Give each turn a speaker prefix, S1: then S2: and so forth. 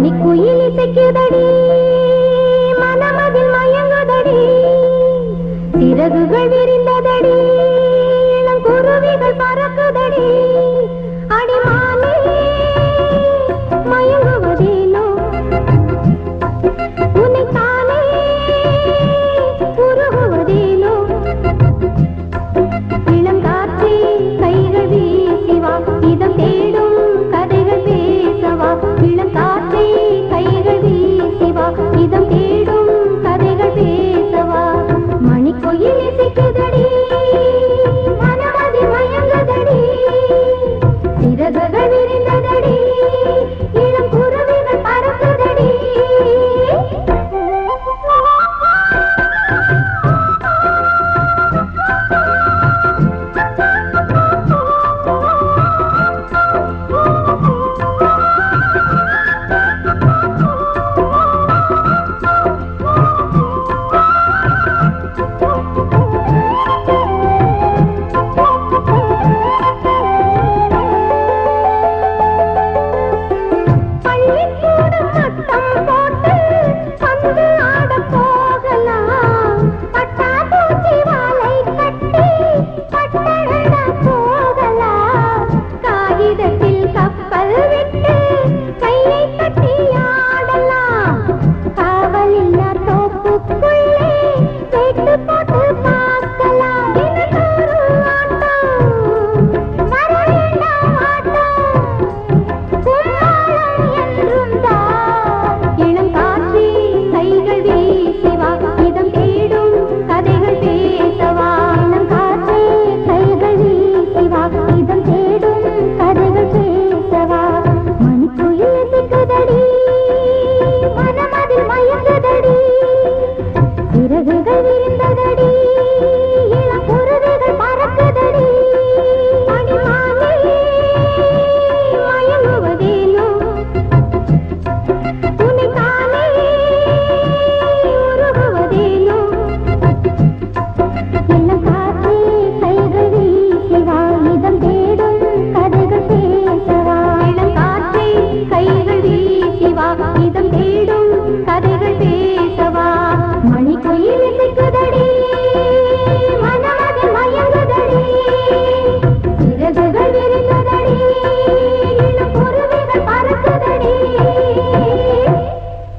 S1: மணிக்குயில் இசைக்குதடி மனமதில் மயங்குதடி சிறகுகள் விரிந்ததடி இளம் குருவிகள் பறக்குதடி. சிறகடி ஆயுதம் தேடும்